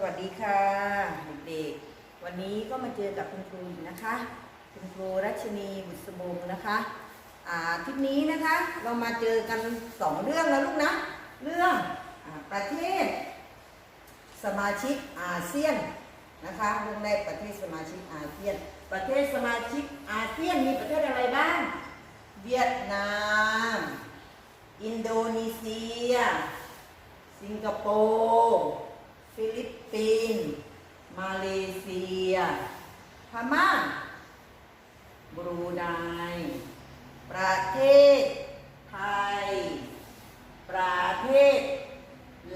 สวัสดีค่ะเด็กๆวันนี้ก็มาเจอกับคุณครูอีกนะคะ คุณครูรัชนีบุษบงนะคะอาทริปนี้นะคะเรามาเจอกันสองเรื่องแล้วลูกนะเรื่องอประเทศ สมาชิกอาเซียนนะคะเรื่องแรกประเทศสมาชิกอาเซียน ประเทศสมาชิกอาเซียนมีประเทศอะไรบ้าง เวียดนาม อินโดนีเซีย สิงคโปร์ ฟิลิปปินส์มาเลเซีย พม่า บรูไน ประเทศ ไทย ประเทศ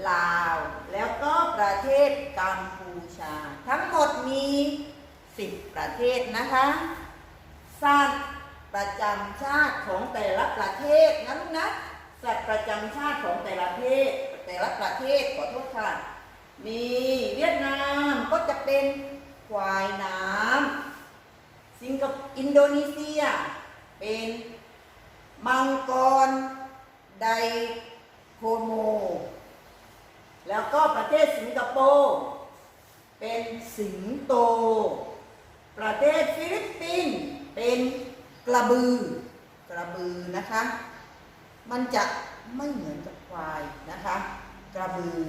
ลาว แล้วก็ประเทศกัมพูชา ทั้งหมดมี10ประเทศนะคะสัตว์ประจำชาติของแต่ละประเทศนะลูกนะสัตว์ประจำชาติของแต่ละประเทศแต่ละประเทศขอโทษค่ะ มีเวียดนามก็จะเป็นควายน้ำสิงคโปร์อินโดนีเซีย เป็นมังกรไดโคโม แล้วก็ประเทศสิงคโปร์เป็นสิงโต ประเทศฟิลิปปินส์เป็นกระบือกระบือนะคะ มันจะไม่เหมือนกับควายนะคะ กระบือ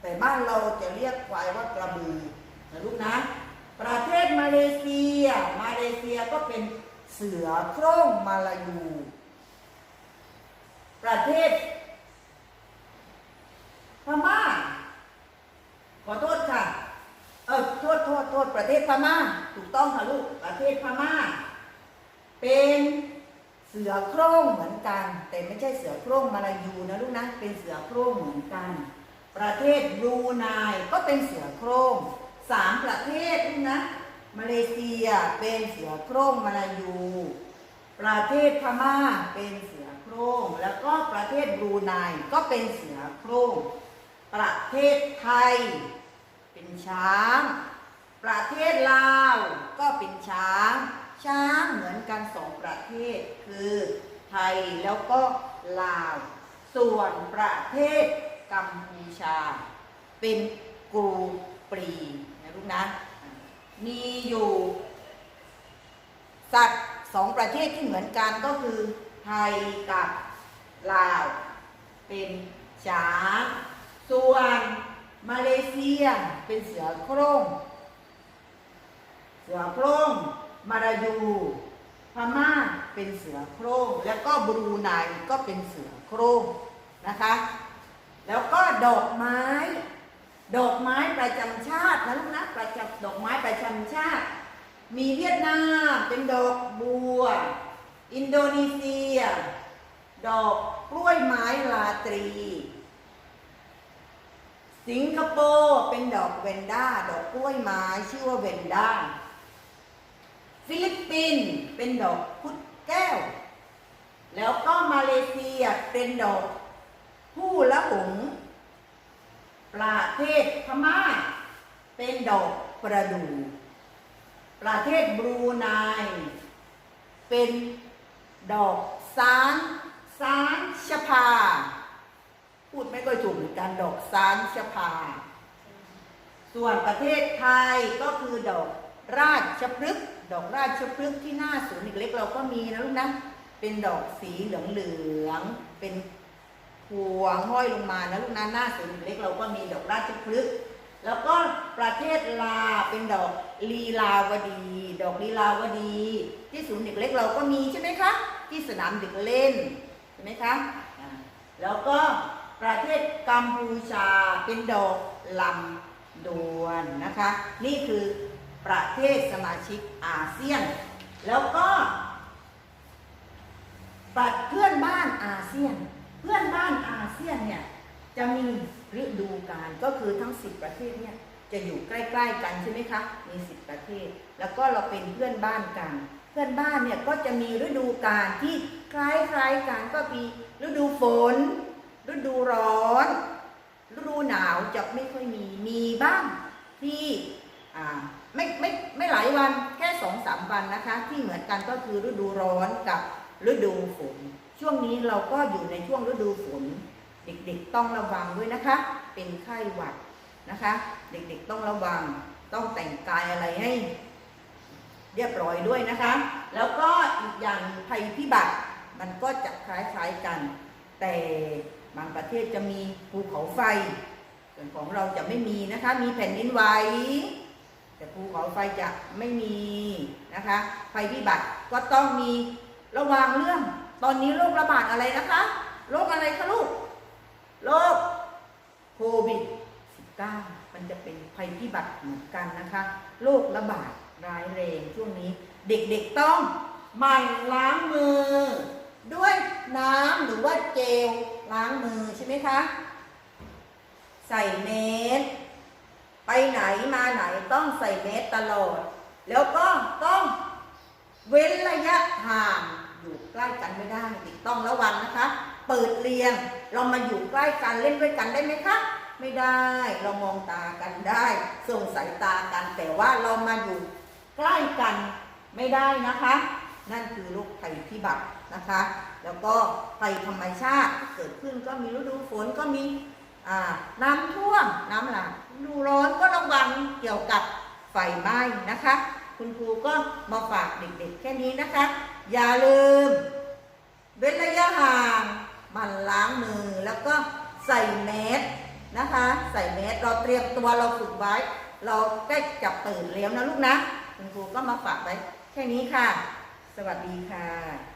แต่บ้านเราจะเรียกควายว่ากระบือนะลูกนะ ประเทศมาเลเซีย มาเลเซียก็เป็นเสือโคร่งมาลายู ประเทศพม่าขอโทษค่ะ เออโทษโทษโทษประเทศพม่า ถูกต้องค่ะลูก ประเทศพม่า เป็นเสือโคร่งเหมือนกัน แต่ไม่ใช่เสือโคร่งมาลายูนะลูกนะ เป็นเสือโคร่งเหมือนกัน ประเทศบรูไนก็เป็นเสือโคร่งสามประเทศนะมาเลเซียเป็นเสือโคร่งมาลายู ประเทศพม่าเป็นเสือโคร่งแล้วก็ประเทศบรูไนก็เป็นเสือโคร่งประเทศไทย เป็นช้าง ประเทศลาวก็เป็นช้าง ช้างเหมือนกันสองประเทศคือไทยแล้วก็ลาว ส่วนประเทศกัมพู ชา เป็นกรูปรีนะลูกนะ มีอยู่ สัตว์สองประเทศที่เหมือนกันก็คือ ไทยกับลาว เป็นช้างส่วนมาเลเซียเป็นเสือโคร่ง เสือโคร่งมารายูพม่าเป็นเสือโคร่ง แล้วก็บรูไนก็เป็นเสือโคร่งนะคะ แล้วก็ดอกไม้ ดอกไม้ประจำชาตินะลูกนะประจำดอกไม้ประจำชาติ มีเวียดนามเป็นดอกบัว อินโดนีเซีย ดอกกล้วยไม้ลาตรี สิงคโปร์เป็นดอกเวนด้า ดอกกล้วยไม้ชื่อว่าเวนด้า ฟิลิปปินส์เป็นดอกพุดแก้ว แล้วก็มาเลเซียเป็นดอก ผู้ละหงประเทศพม่า เป็นดอกประดู่ประเทศบรูไนเป็นดอกซานซานชพา พูดไม่ค่อยถูกเหมือนกันดอกซานชพา ส่วนประเทศไทยก็คือดอกราชพฤกษ์ดอกราชพฤกษ์ที่หน้าศูนย์เล็กเราก็มีนะลูกนะ เป็นดอกสีเหลืองๆเป็น พวห้อยลงมานะลูกนะหน้าศูนย์เล็กเราก็มีดอกราชพฤกษ์แล้วก็ประเทศลาเป็นดอกลีลาวดี ดอกลีลาวดี ที่ศูนย์เด็กเล็กเราก็มีใช่ไหมคะที่สนามเด็กเล่นใช่ไหมคะแล้วก็ประเทศกัมพูชาเป็นดอกลำดวนนะคะ นี่คือประเทศสมาชิกอาเซียน แล้วก็ปัดเพื่อนบ้านอาเซียน พื่อนบ้านอาเซียนเนี่ยจะมีฤดูกาลก็คือทั้ง 10 ประเทศเนี่ยจะอยู่ใกล้ ๆ กันใช่ไหมคะ มี 10 ประเทศ แล้วก็เราเป็นเพื่อนบ้านกัน เพื่อนบ้านเนี่ยก็จะมีฤดูกาลที่คล้ายๆกันก็มีฤดูฝน ฤดูร้อน ฤดูหนาวจะไม่ค่อยมี มีบ้างที่อ่าไม่ไม่ไม่หลายวันแค่สองสามวันนะคะ ที่เหมือนกันก็คือฤดูร้อนกับฤดูฝน ช่วงนี้เราก็อยู่ในช่วงฤดูฝน เด็กๆต้องระวังด้วยนะคะ เป็นไข้หวัดนะคะ เด็กๆต้องระวังต้องแต่งกายอะไรให้ เรียบร้อยด้วยนะคะ แล้วก็อีกอย่างภัยพิบัติมันก็จะคล้ายๆกัน แต่บางประเทศจะมีภูเขาไฟ ส่วนของเราจะไม่มีนะคะ มีแผ่นดินไหวแต่ภูเขาไฟจะไม่มีนะคะ ภัยพิบัติก็ต้องมีระวังเรื่อง ตอนนี้โรคระบาดอะไรนะคะ โรคอะไรคะลูก โรคโควิด 19 มันจะเป็นภัยพิบัติเหมือนกันนะคะ โรคระบาดร้ายแรงช่วงนี้ เด็กๆต้องหมั่นล้างมือ ด้วยน้ำหรือว่าเจลล้างมือใช่ไหมคะ ใส่เมสไปไหนมาไหนต้องใส่เมสตลอด แล้วก็ต้องเว้นระยะห่าง อยู่ใกล้กันไม่ได้เด็กต้องระวังนะคะ เปิดเรียนเรามาอยู่ใกล้กันเล่นด้วยกันได้ไหมคะไม่ได้เรามองตากันได้ส่งสายตากันแต่ว่าเรามาอยู่ใกล้กันไม่ได้นะคะ นั่นคือโรคภัยพิบัตินะคะ แล้วก็ภัยธรรมชาติเกิดขึ้นก็มีฤดูฝนก็มีน้ำท่วมน้ำหลากฤดูร้อนก็ระวังเกี่ยวกับไฟไหม้นะคะ คุณครูก็มาฝากเด็กๆแค่นี้นะคะ อย่าลืม เว้นระยะห่างมันล้างมือแล้วก็ใส่แมสนะคะ ใส่แมสเราเตรียมตัวเราฝึกไว้ เราใกล้จะตื่นแล้วนะลูกนะ คุณครูก็มาฝากไว้แค่นี้ค่ะ สวัสดีค่ะ